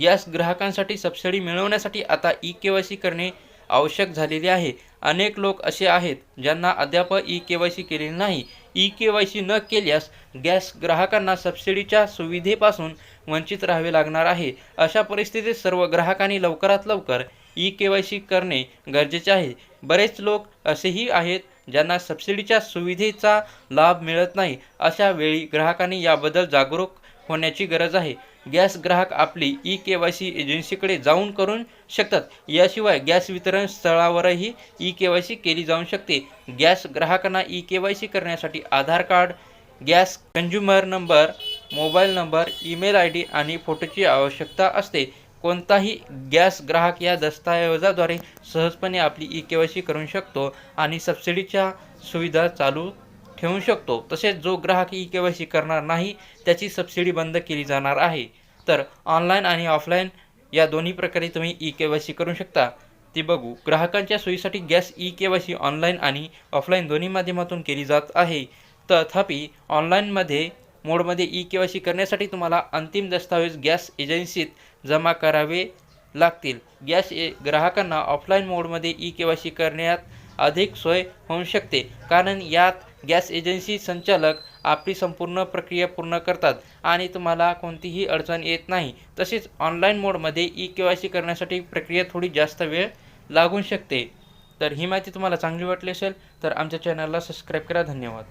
Gas ग्राहकांसाठी subsidy मिळवण्यासाठी आता ई के वाय सी करणे आवश्यक झालेले आहे. अनेक लोक असे आहेत ज्यांना अद्याप ई के वाय सी केलेली नाही. ई के वाय सी न केल्यास गॅस ग्राहकांना सबसिडीच्या सुविधेपासून वंचित राहावे लागणार आहे. अशा परिस्थितीत सर्व ग्राहकांनी लवकरात लवकर ई के वाय सी करणे गरजेचे आहे. बरेच लोक असेही आहेत ज्यांना सबसिडीच्या सुविधेचा लाभ मिळत नाही. अशा वेळी ग्राहकांनी याबद्दल जागरूक होण्याची गरज आहे. गॅस ग्राहक आपली ई के वाय सी एजन्सीकडे जाऊन करू शकतात. याशिवाय गॅस वितरण स्थळावरही ई के वाय सी केली जाऊ शकते. गॅस ग्राहकांना ई के वाय सी करण्यासाठी Aadhaar card gas consumer number mobile number email I D आणि फोटोची आवश्यकता असते. कोणताही गॅस ग्राहक या दस्तऐवजाद्वारे सहजपणे आपली ई के वाय सी करू शकतो आणि सबसिडीच्या सुविधा चालू ठेवू शकतो. तसेच जो ग्राहक ई के वाय सी करणार नाही त्याची सबसिडी बंद केली जाणार आहे. तर ऑनलाईन आणि ऑफलाईन या दोन्ही प्रकारे तुम्ही ई के वाय सी करू शकता. ती बघू. ग्राहकांच्या सोयीसाठी gas E K Y C online आणि ऑफलाईन दोन्ही माध्यमातून केली जात आहे. तथापि ऑनलाईनमध्ये मोडमध्ये ई के वाय सी करण्यासाठी तुम्हाला अंतिम दस्तावेज गॅस एजन्सीत जमा करावे लागतील. गॅस ए ग्राहकांना ऑफलाईन मोडमध्ये ई के वाय सी करण्यात अधिक सोय होऊ शकते. कारण यात गॅस एजन्सी संचालक आपली संपूर्ण प्रक्रिया पूर्ण करतात आणि तुम्हाला कोणतीही अडचण येत नाही. तसेच ऑनलाईन मोडमध्ये ई के वाय सी करण्यासाठी प्रक्रिया थोडी जास्त वेळ लागू शकते. तर ही माहिती तुम्हाला चांगली वाटली असेल तर आमच्या चॅनलला सबस्क्राईब करा. धन्यवाद.